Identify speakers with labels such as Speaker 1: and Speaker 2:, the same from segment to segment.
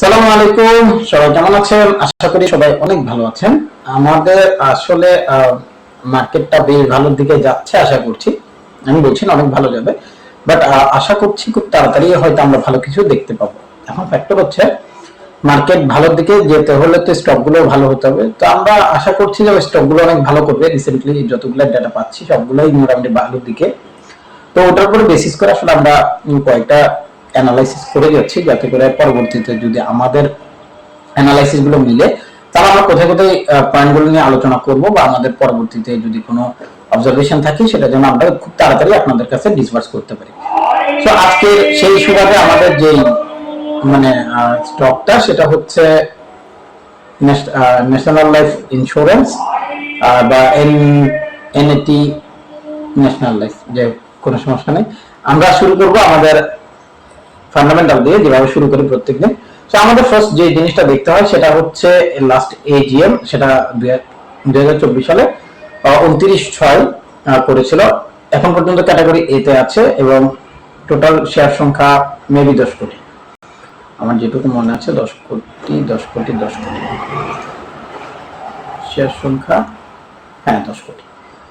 Speaker 1: সালাম আলাইকুম, সবাই কেমন আছেন? আশা করি সবাই অনেক ভালো আছেন। আমাদের আসলে মার্কেটটা বেশ ভালোর দিকে যাচ্ছে, আশা করছি। আমি বলছি না অনেক ভালো যাবে বাট আশা করছি খুব তাড়াতাড়ি হয়তো আমরা ভালো কিছু দেখতে পাবো। এখন ফ্যাক্টর হচ্ছে, মার্কেট ভালোর দিকে যেতে হলে তো স্টকগুলো ভালো হতে হবে। তো আমরা আশা করছি যে স্টকগুলো অনেক ভালো করবে। রিসেন্টলি যতগুলো ডাটা পাচ্ছি, সবগুলোই মোটামুটি ভালোর দিকে। তো ওটার উপরে বেসিস করে আসলে আমরা কয়েকটা অ্যানালাইসিস করে যাচ্ছি, যাতে করে পরবর্তীতে যদি আমাদের অ্যানালাইসিসগুলো মিলে, তাহলে আমরা কোথায় কোথায় পয়েন্টগুলো নিয়ে আলোচনা করব বা আমাদের পরবর্তীতে যদি কোনো অবজারভেশন থাকে, সেটা যেন আমরা খুব তাড়াতাড়ি আপনাদের কাছে ডিসভার্স করতে পারি। তো আজকে সেই সুবাদে আমাদের যেই মানে স্টকটা সেটা হচ্ছে ন্যাশনাল লাইফ ইন্স্যুরেন্স বা এন এনএটি ন্যাশনাল লাইফ যে কোনো সমস্যা নেই। আমরা শুরু করব আমাদের ফান্ডামেন্টাল দিয়ে যেভাবে শুরু করি প্রত্যেকদিন। তো আমাদের ফার্স্ট যে জিনিসটা দেখতে হয়, সেটা হচ্ছে লাস্ট এজিএম সেটা দুই হাজার চব্বিশ সালে উনত্রিশ ছয় করেছিল। এখন পর্যন্ত ক্যাটাগরি এতে আছে এবং টোটাল শেয়ার সংখ্যা মেবি দশ কোটি। আমার যেটুকু মনে আছে, দশ কোটি দশ কোটি দশ কোটি। শেয়ার সংখ্যা হ্যাঁ দশ কোটি।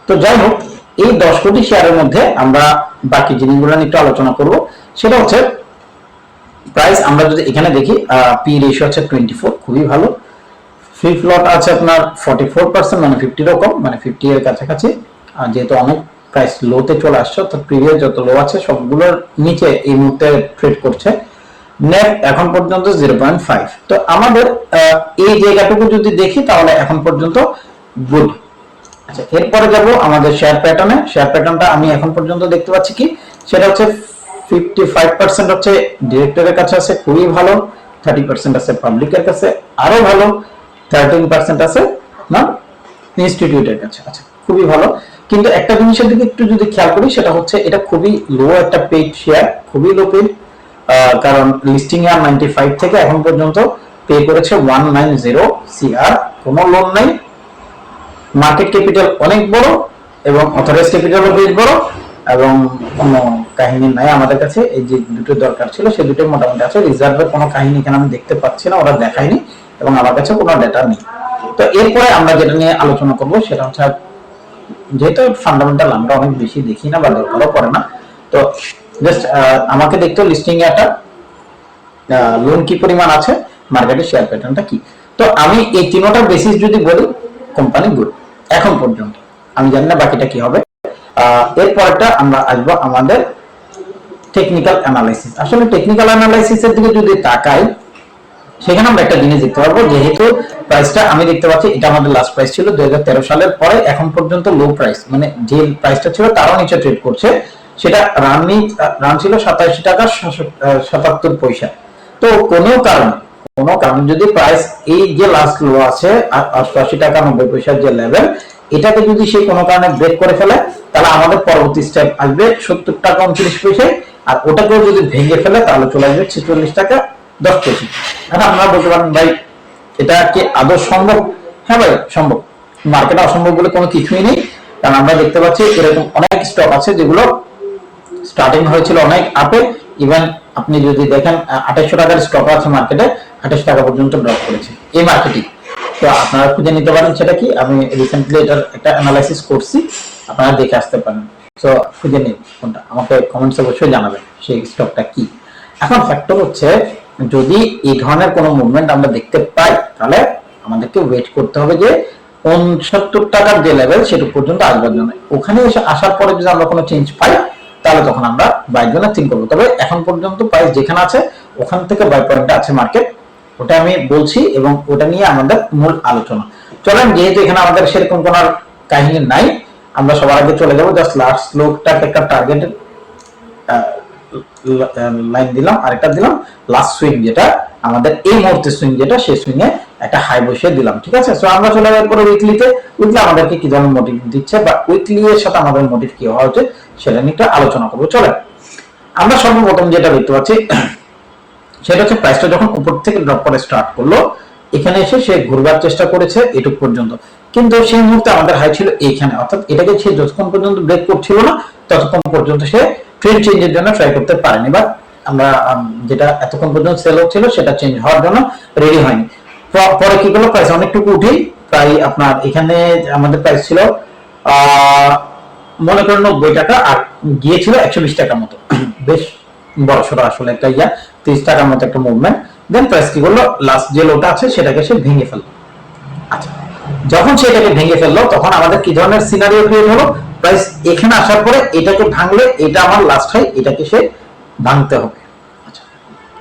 Speaker 1: তো যাই হোক, এই দশ কোটি শেয়ারের মধ্যে আমরা বাকি জিনিসগুলো নিয়ে একটু আলোচনা করব। সেটা হচ্ছে প্রাইস আমরা যদি এখানে দেখি পি রেশিও হচ্ছে টোয়েন্টি ফোর খুবই ভালো। ফ্রি ফ্লট আছে আপনার ফর্টি ফোর পার্সেন্ট মানে ফিফটি রকম মানে ফিফটি এর কাছাকাছি। যেহেতু অনেক প্রাইস লোতে চলে আসছে তো প্রিভিয়াস যত লো আছে, সবগুলোর নিচে এই মুহূর্তে ট্রেড করছে। নেট এখন পর্যন্ত জিরো পয়েন্ট ফাইভ তো আমাদের এই জায়গাটুকু যদি দেখি, তাহলে এখন পর্যন্ত গুড আচ্ছা এরপরে যাব আমাদের শেয়ার প্যাটার্নে শেয়ার প্যাটার্নটা আমি এখন পর্যন্ত দেখতে পাচ্ছি কি? সেটা হচ্ছে ফিফটি ফাইভ পার্সেন্ট হচ্ছে ডিরেক্টরের কাছে আছে, খুবই ভালো। থার্টি পার্সেন্ট আছে পাবলিকের কাছে, আরও ভালো। থার্টিন পার্সেন্ট আছে না ইনস্টিটিউটের কাছে। আচ্ছা খুবই ভালো। কিন্তু একটা জিনিসের দিকে একটু যদি খেয়াল করি, সেটা হচ্ছে এটা খুবই লো একটা পেড শেয়ার খুবই লো পেড কারণ লিস্টিং এর নাইনটি ফাইভ থেকে এখন পর্যন্ত পে করেছে ওয়ান নাইন জিরো সিআর কোনো লোন নাই। মার্কেট ক্যাপিটাল অনেক বড় এবং অথরাইজ ক্যাপিটালও বেশ বড়। এবং কোনো কাহিনী নাই আমাদের কাছে। এই যে দুটো দরকার ছিল, সেই দুটো মোটামুটি আছে। রিজার্ভের কোনো কাহিনী এখানে আমি দেখতে পাচ্ছি না, ওরা দেখায়নি এবং আমার কাছে কোনো ডেটা নেই। তো এরপরে আমরা যেটা নিয়ে আলোচনা করব, সেটা হচ্ছে যেহেতু ফান্ডামেন্টাল আমরা অনেক বেশি দেখি না বা দরকারও পড়ে না, তো জাস্ট আমাকে দেখতে লিস্টিং একটা লোন কি পরিমাণ আছে মার্কেটের শেয়ার প্যাটার্নটা কি? তো আমি এই তিনোটার বেসিস যদি বলি কোম্পানি গুড এখন পর্যন্ত। আমি জানি না বাকিটা কি হবে। এরপরটা আমরা আসব আমাদের টেকনিক্যাল অ্যানালাইসিস আসলে টেকনিক্যাল অ্যানালাইসিসের দিকে যদি তাকাই, সেখানে আমরা একটা জিনিস দেখতে পারব, যেহেতু প্রাইসটা আমি দেখতে পাচ্ছি, এটা আমাদের লাস্ট প্রাইস ছিল দুই সালের পরে, এখন পর্যন্ত লো প্রাইস মানে যে প্রাইসটা ছিল তারও নিচে ট্রেড করছে। সেটা রানই রান ছিল সাতাশি টাকা সাতাত্তর পয়সা। তো কোনো কারণে কোনো কারণে যদি প্রাইস এই যে লাস্ট লো আছে আর অষ্টআশি টাকা নব্বই পয়সার যে লেভেল এটাকে যদি সে কোনো কারণে ব্রেক করে ফেলে, তাহলে আমাদের পরবর্তী স্টেপ আসবে সত্তর টাকা উনত্রিশ পয়সায় আর ওটাকেও যদি ভেঙে ফেলে, তাহলে চলে আসবে ছেচল্লিশ টাকা দশ পয়সা। এখন আপনারা বলতে পারেন, ভাই, এটা কি আদৌ সম্ভব? হ্যাঁ ভাই, সম্ভব। মার্কেটে অসম্ভব বলে কোনো কিছুই নেই। কারণ আমরা দেখতে পাচ্ছি এরকম অনেক স্টক আছে যেগুলো স্টার্টিং হয়েছিল অনেক আপে ইভেন আপনি যদি দেখেন আঠাশশো টাকার স্টক আছে মার্কেটে আঠাশ টাকা পর্যন্ত ড্রপ করেছে। এই মার্কেটিং তো আপনারা খুঁজে নিতে পারেন সেটা কি? আমি রিসেন্টলি এটার একটা অ্যানালাইসিস করছি, আপনারা দেখে আসতে পারেন। তো খুঁজে নিন কোনটা। আমাকে কমেন্টস অবশ্যই জানাবেন সেই স্টকটা কি। এখন ফ্যাক্টর হচ্ছে, যদি এই ধরনের কোনো মুভমেন্ট আমরা দেখতে পাই, তাহলে আমাদেরকে ওয়েট করতে হবে যে উনসত্তর টাকার যে লেভেল সেটা পর্যন্ত আসবার জন্য। ওখানে এসে আসার পরে যদি আমরা কোনো চেঞ্জ পাই, তাহলে তখন আমরা বাইক জন্য থিঙ্ক করব। তবে এখন পর্যন্ত প্রাইস যেখানে আছে, ওখান থেকে বাই পয়েন্টটা আছে মার্কেট ওটা আমি বলছি এবং ওটা নিয়ে আমাদের মূল আলোচনা। চলেন, যেহেতু এখানে আমাদের সেরকম কোন কাহিনী নাই, আমরা সবার আগে চলে যাব। জাস্ট লাস্ট লোকটাকে একটা টার্গেট লাইন দিলাম, আরেকটা দিলাম। লাস্ট সুইং যেটা, আমাদের এই মুহূর্তে সুইং যেটা, সেই সুইং এ একটা হাই বসিয়ে দিলাম, ঠিক আছে? সো আমরা চলে যাওয়ার পরে উইকলিতে উইকলি আমাদেরকে কি ধরনের মোটিভ দিচ্ছে বা উইকলি এর সাথে আমাদের মোটিভ কি হওয়া উচিত, সেটা নিয়ে একটু আলোচনা করব। চলেন, আমরা সর্বপ্রথম যেটা দেখতে পাচ্ছি সেটা হচ্ছে প্রাইসটা যখন উপর থেকে ড্রপ করে স্টার্ট করল, এখানে এসে সে ঘুরবার চেষ্টা করেছে এটুক পর্যন্ত। কিন্তু সেই মুহূর্তে আমাদের হাই ছিল এইখানে। অর্থাৎ এটাকে সে যতক্ষণ পর্যন্ত ব্রেক করছিল না, ততক্ষণ পর্যন্ত সে ট্রেড চেঞ্জের জন্য ট্রাই করতে পারেনি। বা আমরা যেটা এতক্ষণ পর্যন্ত সেল হচ্ছিল সেটা চেঞ্জ হওয়ার জন্য রেডি হয়নি। পরে কি করল? প্রাইস অনেকটুকু উঠেই প্রায় আপনার এখানে আমাদের প্রাইস ছিল মনে করেন নব্বই টাকা, আর গিয়েছিল একশো বিশ টাকার মতো। বেশ বড় সড়ো আসলে একটা ইয়া, তিরিশ টাকার মতো একটা মুভমেন্ট দেন প্রাইস কি করল লাস্ট যে লোটা আছে সেটাকে সে ভেঙে ফেলল। আচ্ছা যখন সেটাকে ভেঙে ফেলল, তখন আমাদের কি ধরনের সিনারিও ক্রিয়েট হলো? প্রাইস এখানে আসার পরে এটাকে ভাঙলে, এটা আমার লাস্ট হয়, এটাকে সে ভাঙতে হবে। আচ্ছা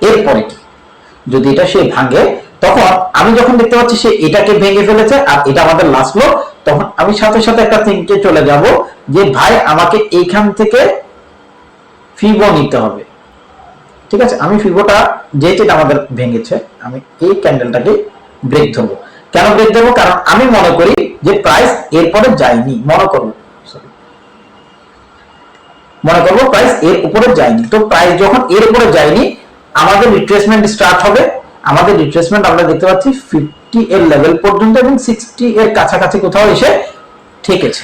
Speaker 1: এরপরে কি? যদি এটা সে ভাঙে, তখন আমি যখন দেখতে পাচ্ছি সে এটাকে ভেঙে ফেলেছে আর এটা আমাদের লাস্ট লো তখন আমি সাথে সাথে একটা থিঙ্কে চলে যাব যে, ভাই, আমাকে এইখান থেকে ফিবো নিতে হবে। ঠিক আছে, আমি ফিবোটা যেহেতু এটা আমাদের ভেঙেছে, আমি এই ক্যান্ডেলটাকে ব্রেক ধরবো। কেন ব্রেক দেবো কারণ আমি মনে করি যে প্রাইস এরপরে যায়নি, মনে করব মনে করব প্রাইস এর উপরে যায়নি। তো প্রাইস যখন এর উপরে যায়নি, আমাদের রিট্রেসমেন্ট স্টার্ট হবে। আমাদের রিট্রেসমেন্ট আমরা দেখতে পাচ্ছি ফিফটি এর লেভেল পর্যন্ত এবং সিক্সটি এর কাছাকাছি কোথাও এসে ঠেকেছে।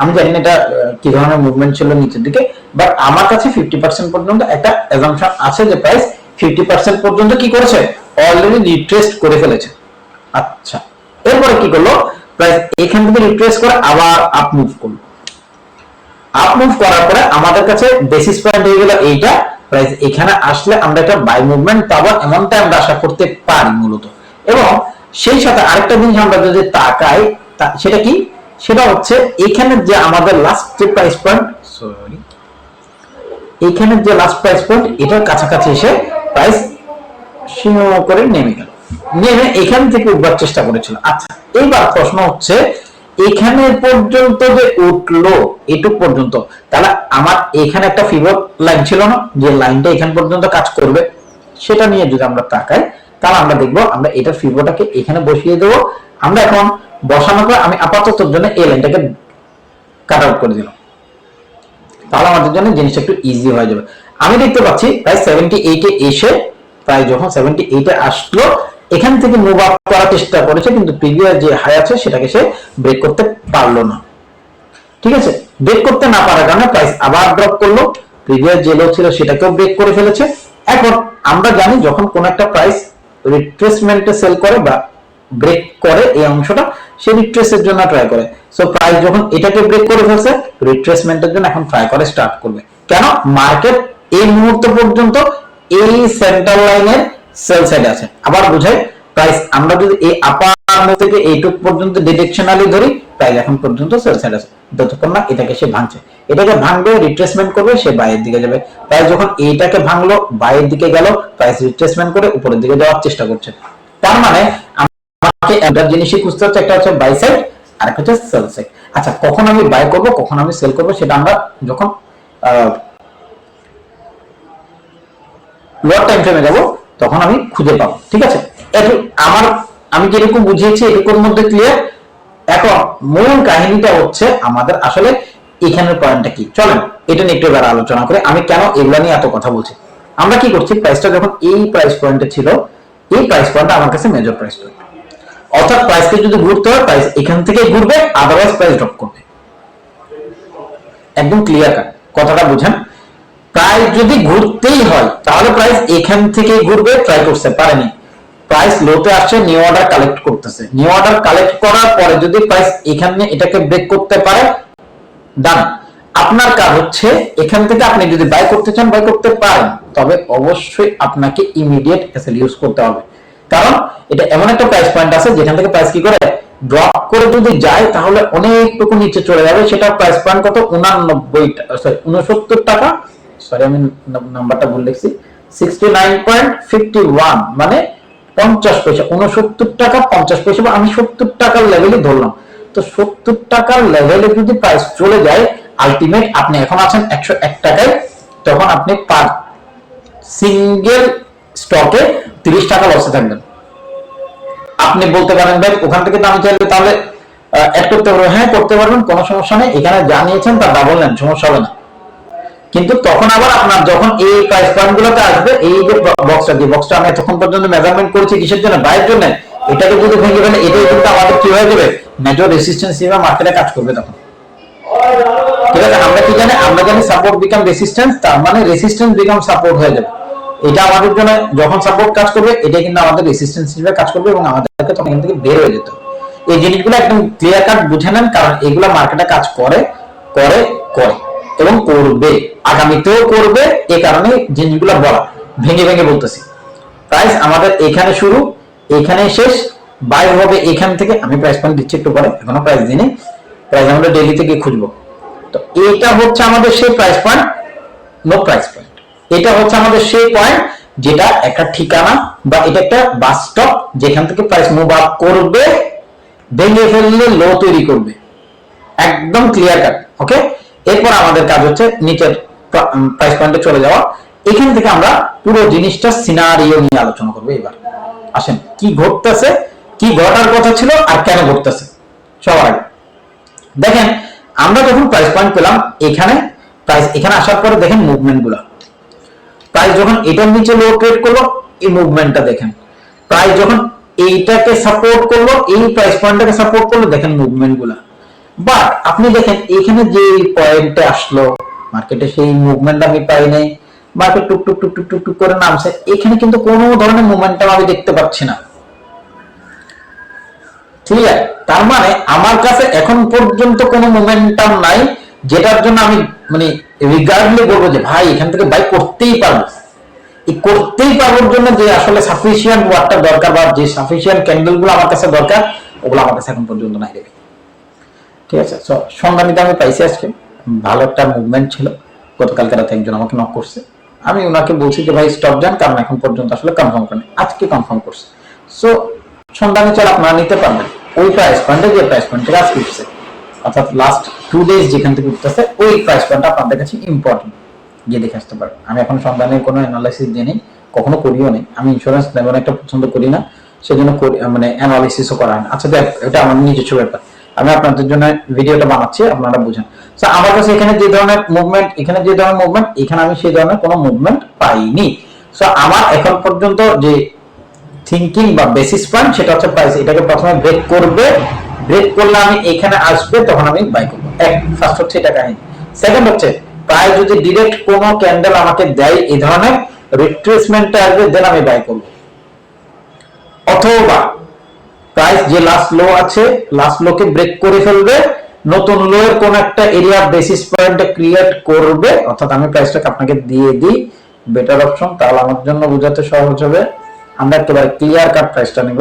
Speaker 1: আমি জানি না এটা কি ধরনের মুভমেন্ট ছিল নিচের দিকে। বাট আমার কাছে ফিফটি পার্সেন্ট পর্যন্ত একটা অ্যাজাম্পশন আছে যে প্রাইস ফিফটি পার্সেন্ট পর্যন্ত কি করেছে? অলরেডি রিট্রেস্ট করে ফেলেছে। আচ্ছা। এরপরে কি করল? প্রাইস এখান থেকে রিট্রেস করে আবার আপ মুভ করল। আপ মুভ করার পরে আমাদের কাছে বেসিস পয়েন্ট হয়ে গেল এইটা। প্রাইস এখানে আসলে আমরা একটা বাই মুভমেন্ট পাবো এমনটা আমরা আশা করতে পারি মূলত। এবং সেই সাথে আরেকটা জিনিস আমরা যদি তাকাই সেটা কি? সেটা হচ্ছে এখানে যে আমাদের লাস্ট যে প্রাইস পয়েন্ট এখানে যে লাস্ট প্রাইস পয়েন্ট এটার কাছাকাছি এসে প্রাইস সিংহ করে নেমে গেল। নেমে এখান থেকে উঠবার চেষ্টা করেছিল। আচ্ছা এইবার প্রশ্ন হচ্ছে, এখানে পর্যন্ত যে উঠল, এটুক পর্যন্ত, তাহলে আমার এখানে একটা ফিভার লাইন ছিল না, যে লাইনটা এখান পর্যন্ত কাজ করবে, সেটা নিয়ে যদি আমরা তাকাই, তাহলে আমরা দেখব, আমরা এটা ফিভারটাকে এখানে বসিয়ে দেবো। আমরা এখন বসানোর পর আমি আপাতত জন্য এই লাইনটাকে কাট আউট করে দিলাম। তাহলে আমাদের জন্য জিনিসটা একটু ইজি হয়ে যাবে। আমি দেখতে পাচ্ছি প্রায় সেভেন্টি এইটে এসে, প্রায় যখন সেভেন্টি এইটে আসলো, এখান থেকে মুভ আপ করার চেষ্টা করেছে, কিন্তু প্রিভিয়াস যে হাই আছে, সেটাকে সে ব্রেক করতে পারল না। ঠিক আছে? ব্রেক করতে না পারার কারণে প্রাইস আবার ড্রপ করল প্রিভিয়াস যে লো ছিল সেটাকেও ব্রেক করে ফেলেছে। এখন আমরা জানি যখন কোন একটা প্রাইস রিট্রেসমেন্টে সেল করে বা ব্রেক করে এই অংশটা সে রিট্রেসের জন্য ট্রাই করে। সো প্রাইস যখন এটাকে ব্রেক করে ফেলছে রিট্রেসমেন্টের জন্য এখন ট্রাই করে স্টার্ট করবে। কেন? মার্কেট এই মুহূর্ত পর্যন্ত এই সেন্টার লাইনের সেল সাইড আছে। আবার বুঝাই প্রাইস আমরা যদি এই আপার থেকে এইটুক পর্যন্ত ডিরেকশনালি ধরি প্রাইস এখন পর্যন্ত সেল সাইড আছে। যতক্ষণ না এটাকে সে ভাঙছে। এটাকে ভাঙবে রিট্রেসমেন্ট করবে, সে বাইরের দিকে যাবে। প্রাইস যখন এইটাকে ভাঙলো, বাইরের দিকে গেল প্রাইস রিট্রেসমেন্ট করে উপরের দিকে যাওয়ার চেষ্টা করছে। তার মানে আমাকে একটা জিনিসই খুঁজতে হচ্ছে? একটা হচ্ছে বাই সাইড আর একটা হচ্ছে সেল সাইড আচ্ছা কখন আমি বাই করব, কখন আমি সেল করব সেটা আমরা যখন লোয়ার টাইম ফ্রেমে যাব, তখন আমি খুঁজে পাবো, ঠিক আছে? আমার, আমি যেরকম বুঝিয়েছি এটুকুর মধ্যে ক্লিয়ার এখন, মূল কাহিনীটা হচ্ছে আমাদের আসলে এখানের পয়েন্টটা কি? চলেন, এটা নিয়ে একটু আলোচনা করে। আমি কেন এগুলা নিয়ে এত কথা বলছি? আমরা কি করছি? প্রাইসটা যখন এই প্রাইস পয়েন্টে ছিল, এই প্রাইস পয়েন্টটা আমার কাছে মেজর প্রাইস পয়েন্ট অর্থাৎ প্রাইসকে যদি ঘুরতে হয় প্রাইস এখান থেকে ঘুরবে আদারওয়াইজ প্রাইস ড্রপ করবে। একদম ক্লিয়ার কাট কথাটা বুঝেন? প্রাইস যদি ঘুরতেই হয়, তাহলে প্রাইস এখান থেকে ঘুরবে ট্রাই করতে পারেনি। প্রাইস লোতে আসছে নিউ অর্ডার কালেক্ট করতেছে। নিউ অর্ডার কালেক্ট করার পরে যদি প্রাইস এখানে এটাকে ব্রেক করতে পারে ডান আপনার কাজ হচ্ছে, এখান থেকে আপনি যদি বাই করতে চান বাই করতে পারেন। তবে অবশ্যই আপনাকে ইমিডিয়েট এসএল ইউজ করতে হবে। কারণ এটা এমন একটা প্রাইস পয়েন্ট আছে, যেখান থেকে প্রাইস কি করে ড্রপ করে যদি যায়, তাহলে অনেকটুকু নিচে চলে যাবে। সেটা প্রাইস পয়েন্ট কত? উনানব্বই সরি উনসত্তর টাকা। সরি আমি নাম্বারটা ভুল লিখছি sixty nine point fifty one মানে পঞ্চাশ পয়সা। উনসত্তর টাকা, পঞ্চাশ পয়সা আমি সত্তর টাকার লেভেলই ধরলাম। তো সত্তর টাকার লেভেলে যদি প্রাইস চলে যায় আলটিমেট আপনি এখন আছেন একশো এক টাকায়, তখন আপনি পার সিঙ্গেল স্টকে তিরিশ টাকা লসে থাকবেন। আপনি বলতে পারেন, ভাই, ওখান থেকে আমি চাইলে তাহলে অ্যাড করতে পারব হ্যাঁ করতে পারবেন, কোনো সমস্যা নেই। এখানে যা নিয়েছেন তা ডাবল নেন, সমস্যা হবে না। কিন্তু তখন আবার আপনার যখন এই প্রাইস পয়েন্ট গুলোতে আসবে, এই যে বক্সটা যে বক্সটা আমি এতক্ষণ পর্যন্ত মেজারমেন্ট করেছি কিসের জন্য? বাইরের জন্য। এটাকে যদি ভেঙে ফেলে, এটাই কিন্তু আমাদের কি হয়ে যাবে? মেজর রেসিস্টেন্স হিসেবে মার্কেটে কাজ করবে তখন। ঠিক আছে? আমরা কি জানি? আমরা জানি সাপোর্ট বিকাম রেসিস্ট্যান্স তার মানে রেসিস্ট্যান্স বিকাম সাপোর্ট হয়ে যাবে। এটা আমাদের জন্য যখন সাপোর্ট কাজ করবে এটা কিন্তু আমাদের রেসিস্ট্যান্স হিসেবে কাজ করবে এবং আমাদেরকে তখন এখান থেকে বের হয়ে যেতে এই জিনিসগুলো একদম ক্লিয়ার কাট বুঝে নেন, কারণ এগুলো মার্কেটে কাজ করে করে করে এবং করবে। আগামীতেও করবে এই কারণে জিনিসগুলো বলা। ভেঙে ভেঙে বলতেছি। প্রাইস আমাদের এখানে শুরু, এখানে শেষ বাই হবে এখান থেকে। আমি প্রাইস পয়েন্ট দিচ্ছি একটু পরে, এখনও প্রাইস দিনে প্রাইস আমরা ডেলি থেকে খুঁজবো। তো এটা হচ্ছে আমাদের সেই price point no price point এটা হচ্ছে আমাদের সেই পয়েন্ট যেটা একটা ঠিকানা বা এটা একটা বাস স্টপ যেখান থেকে প্রাইস মুভ আপ করবে, ভেঙে ফেললে লো তৈরি করবে। একদম ক্লিয়ার কাট ওকে এরপর আমাদের কাজ হচ্ছে নিচের প্রাইস পয়েন্টে চলে যাওয়া। এখান থেকে আমরা পুরো জিনিসটা সিনারিও নিয়ে আলোচনা করব এবার। আসেন, কি ঘটতেছে, কি ঘটার কথা ছিল আর কেন ঘটতেছে? সবার দেখেন, আমরা যখন প্রাইস পয়েন্ট পেলাম, এখানে প্রাইস এখানে আসার পরে দেখেন মুভমেন্টগুলা। প্রাইস যখন এটার নিচে লো ট্রেড করল এই মুভমেন্টটা দেখেন। প্রাইস যখন এইটাকে সাপোর্ট করল এই প্রাইস পয়েন্টটাকে সাপোর্ট করল দেখেন মুভমেন্টগুলা। বাট আপনি দেখেন, এখানে যে পয়েন্টে আসলো মার্কেটে সেই মুভমেন্ট আমি পাই নাই। মার্কেট টুক টুক টুক টুক টুক টুক করে নামছে। এখানে কিন্তু কোনো ধরনের মুভমেন্টাম আমি দেখতে পাচ্ছি না। ঠিক আছে তার মানে আমার কাছে এখন পর্যন্ত কোনো মোমেন্টাম নাই। যেটার জন্য আমি মানে রিগার্ডলি বলব যে ভাই, এখান থেকে বাই করতেই পারব। এই করতেই পারবোর জন্য যে আসলে সাফিসিয়েন্ট ওয়ার্ডটা দরকার বা যে সাফিসিয়েন্ট ক্যান্ডেলগুলো আমার কাছে দরকার, ওগুলো আমার কাছে এখন পর্যন্ত নাই দেবে ঠিক আছে? সো সংগ্রামীতে আমি পাইছি আজকে। ভালো একটা মুভমেন্ট ছিল। গতকালকে রাতে একজন আমাকে নক করছে। আমি ওনাকে বলছি যে ভাই স্টপ যান, কারণ এখন পর্যন্ত আসলে কনফার্ম করেন। আজকে কনফার্ম করছে। সো সন্ধানে চাল আপনারা নিতে পারবেন ওই প্রাইস পয়েন্টে যে প্রাইস পয়েন্ট আজকে উঠছে অর্থাৎ লাস্ট টু ডেজ যেখান থেকে উঠতেছে, ওই প্রাইস পয়েন্টটা আপনাদের কাছে ইম্পর্টেন্ট গিয়ে দেখে আসতে পারেন। আমি এখন সন্ধানের কোনো অ্যানালাইসিস দিয়ে নেই কখনো করিও নেই আমি ইন্স্যুরেন্স তেমন একটা পছন্দ করি না, সেজন্য মানে করা হয় আচ্ছা দেখ, এটা আমার নিজস্ব ব্যাপার। আমি আপনাদের জন্য ভিডিওটা বানাচ্ছি, আপনারা বুঝেন। তো আমার কাছে এখানে যে ধরনের মুভমেন্ট এখানে যে ধরনের মুভমেন্ট এখানে আমি সেই ধরনের কোনো মুভমেন্ট পাইনি। সো আমার এখন পর্যন্ত যে থিঙ্কিং বা বেসিস পয়েন্ট সেটা হচ্ছে প্রাইস এটাকে প্রথমে ব্রেক করবে ব্রেক করলে আমি এখানে আসবে, তখন আমি বাই করব। এক ফার্স্ট হচ্ছে এটা কাহিনী। সেকেন্ড হচ্ছে প্রায় যদি ডিরেক্ট কোনো ক্যান্ডেল আমাকে দেয় এই ধরনের রিট্রেসমেন্টে আসবে দেন আমি বাই করব। অথবা প্রাইস যে লাস্ট লো আছে লাস্ট লোকে ব্রেক করে ফেলবে, নতুন লো এর কোন একটা এরিয়া বেসিস পয়েন্ট ক্রিয়েট করবে, অর্থাৎ আমি প্রাইসটাকে আপনাকে দিয়ে দিই বেটার অপশন তাহলে আমার জন্য বোঝাতে সহজ হবে। আমরা একেবারে ক্লিয়ার কাট প্রাইসটা নিব।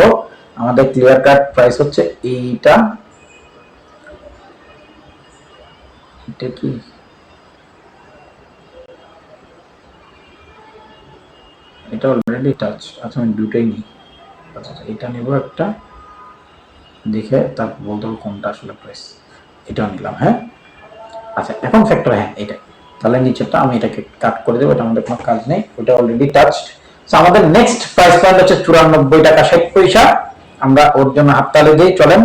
Speaker 1: আমাদের ক্লিয়ার কাট প্রাইস হচ্ছে এইটা। এটা কি? এটা অলরেডি টাচ আচ্ছা আমি দুটোই নিই। আচ্ছা আচ্ছা, এটা নেব একটা। দেখে তারপর বলতে হবে কোনটা আসলে প্রাইস এটাও নিলাম হ্যাঁ? আচ্ছা এখন ফ্যাক্টর হ্যাঁ এটা তাহলে নিচেরটা আমি এটাকে কাট করে দেবো এটা আমাদের কোনো কাজ নেই। ওটা অলরেডি টাচড আমাদের নেক্সট প্রাইস পয়েন্ট হচ্ছে চুরানব্বই টাকা ষাট পয়সা। আমরা ওর জন্য হাততালি দিই চলেন।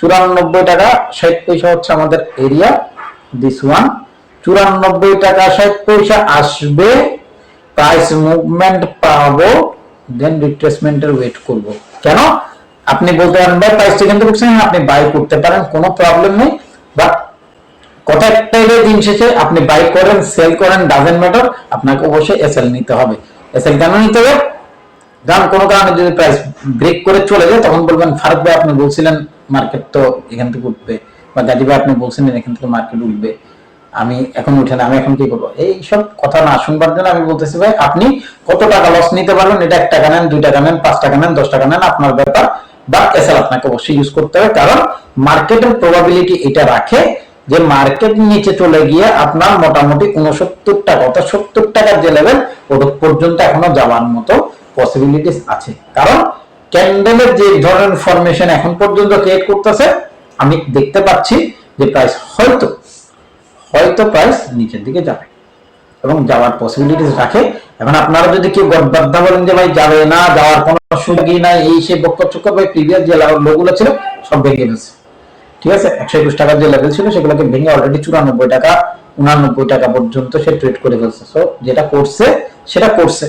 Speaker 1: চুরানব্বই টাকা ষাট পয়সা হচ্ছে আমাদের এরিয়া দিস ওয়ান চুরানব্বই টাকা ষাট পয়সা আসবে। প্রাইস মুভমেন্ট পাবো দেন রিট্রেসমেন্টের ওয়েট করব। কেন? আপনি বলতে পারেন ভাই প্রাইস সেখান থেকে উঠছে, হ্যাঁ, আপনি বাই করতে পারেন কোনো প্রবলেম নেই। বাট কথা একটাই দিন শেষে আপনি বাই করেন সেল করেন ডাজেন্ট ম্যাটার আপনাকে অবশ্যই এসএল নিতে হবে। এসএল কেন নিতে হবে? কারণ কোনো কারণে যদি প্রাইস ব্রেক করে চলে যায়, তখন বলবেন, ফারুক ভাই, আপনি বলছিলেন মার্কেট তো এখান থেকে উঠবে বা গাজী ভাই, আপনি বলছিলেন এখান থেকে মার্কেট উঠবে। আমি এখন উঠে না, আমি এখন কি করব? এই সব কথা না শুনবার জন্য আমি বলতেছি, ভাই, আপনি কত টাকা লস নিতে পারবেন? এটা এক টাকা নেন, দুই টাকা নেন, পাঁচ টাকা নেন, দশ টাকা নেন, আপনার ব্যাপার বা এসএল আপনাকে অবশ্যই ইউজ করতে হবে। কারণ মার্কেটের প্রবাবিলিটি এটা রাখে যে মার্কেট নিচে চলে গিয়ে আপনার মোটামুটি উনসত্তর টাকা অর্থাৎ সত্তর টাকার যে লেভেল ওটা পর্যন্ত এখনও যাওয়ার মতো পসিবিলিটিস আছে। কারণ ক্যান্ডেলের যে ধরনের ফরমেশন এখন পর্যন্ত ক্রিয়েট করতেছে, আমি দেখতে পাচ্ছি যে প্রাইস হয়তো হয়তো প্রাইস নিচের দিকে যাবে এবং যাওয়ার পসিবিলিটিস রাখে। এখন আপনারা যদি কেউ গদবাদ্ধা বলেন যে, ভাই, যাবে না, যাওয়ার কোনো সুযোগই নাই। এই সে বক্তব্য ভাই প্রিভিয়াস যে লোগুলো ছিল, সব ভেঙে গেছে ঠিক আছে? একশো একুশ টাকার যে লেভেল ছিল, সেগুলোকে ভেঙে অলরেডি চুরানব্বই টাকা, উনানব্বই টাকা পর্যন্ত সে ট্রেড করে ফেলছে। সো যেটা করছে, সেটা করছে।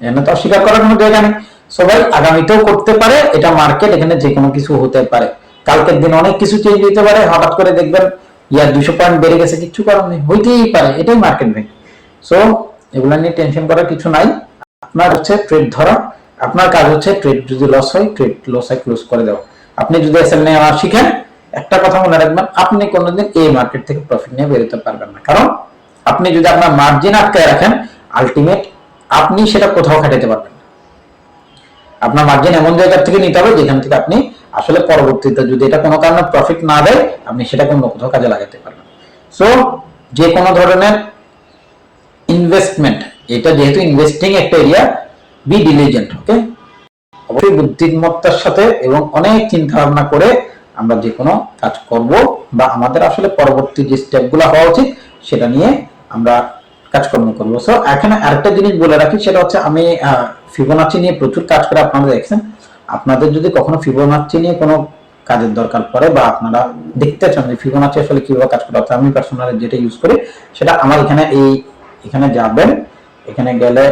Speaker 1: এখানে তো অস্বীকার করার কোনো জায়গা নেই। সবাই আগামীতেও করতে পারে, এটা মার্কেট এখানে যে কোনো কিছু হতে পারে। কালকের দিন অনেক কিছু চেঞ্জ হতে পারে, হঠাৎ করে দেখবেন ইয়ার দুশো পয়েন্ট বেড়ে গেছে কিছু কারণ নেই। হইতেই পারে, এটাই মার্কেট সো নিয়ে টেনশন করার কিছু নাই। আপনার হচ্ছে ট্রেড ধরা, আপনার কাজ হচ্ছে ট্রেড যদি লস হয় ট্রেড লস হয় ক্লোজ করে দেওয়া। আপনি যদি নেওয়া শিখেন, একটা কথা মনে রাখবেন, আপনি কোনোদিন এই মার্কেট থেকে প্রফিট নিয়ে বেরোতে পারবেন না। কারণ, আপনি যদি আপনার মার্জিন আটকায় রাখেন আলটিমেট আপনি সেটা কোথাও খাটাতে পারবেন না। আপনার মার্জিন এমন জায়গা থেকে নিতে হবে যেখান থেকে আপনি আসলে পরবর্তীতে যদি এটা কোনো কারণে প্রফিট না দেয়, আপনি সেটা অন্য কোথাও কাজে লাগাতে পারবেন সো যে কোনো ধরনের ইনভেস্টমেন্ট এটা যেহেতু ইনভেস্টিং একটা এরিয়া বি ডিলিজেন্ট ওকে অবশ্যই বুদ্ধিমত্তার সাথে এবং অনেক চিন্তা ভাবনা করে আমরা যে কোনো কাজ করব বা আমাদের আসলে পরবর্তী যে স্টেপগুলো হওয়া উচিত, সেটা নিয়ে আমরা কাজকর্ম করব। সো এখানে আরেকটা জিনিস বলে রাখি, সেটা হচ্ছে আমি ফিবোনাচি নিয়ে প্রচুর কাজ করে আপনারা দেখছেন। আপনাদের যদি কখনো ফিবোনাচি নিয়ে কোনো কাজের দরকার পড়ে বা আপনারা দেখতে চান যে ফিবোনাচি আসলে কীভাবে কাজ করা আমি পার্সোনালি যেটা ইউজ করি, সেটা আমার এখানে এই, এখানে যাবেন, এখানে গেলে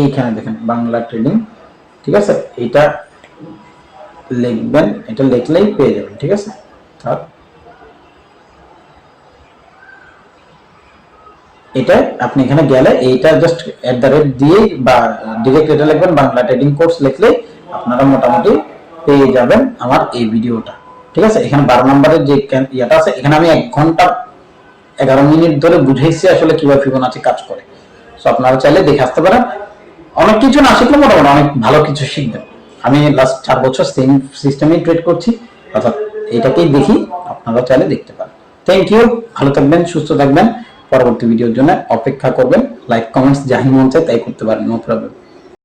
Speaker 1: এইখানে দেখেন বাংলা ট্রেডিং ঠিক আছে? এটা লিখবেন, এটা লিখলেই পেয়ে যাবেন, ঠিক আছে? এটা আপনি এখানে গেলে এইটা জাস্ট এট দ্য রেট দিয়ে বা ডিরেক্ট এটা লিখবেন, বাংলা ট্রেডিং কোর্স লিখলে আপনারা মোটামুটি পেয়ে যাবেন আমার এই ভিডিওটা। ঠিক আছে? এখানে বারো নম্বরের যে ইয়েটা আছে, এখানে আমি এক ঘণ্টা, এগারো মিনিট ধরে বুঝাইছি আসলে কীভাবে ফিবোনাচি কাজ করে। সো আপনারা চাইলে দেখে আসতে পারেন। অনেক কিছু না শিখলে মোটামুটি অনেক ভালো কিছু শিখবেন। আমি লাস্ট চার বছর সেম সিস্টেমেই ট্রেড করছি। অর্থাৎ এটাকেই দেখি, আপনারা চাইলে দেখতে পারেন। থ্যাংক ইউ ভালো থাকবেন, সুস্থ থাকবেন। পরবর্তী ভিডিওর জন্য অপেক্ষা করবেন লাইক কমেন্টস যাহি মন চায় তাই করতে পারেন নো প্রবলেম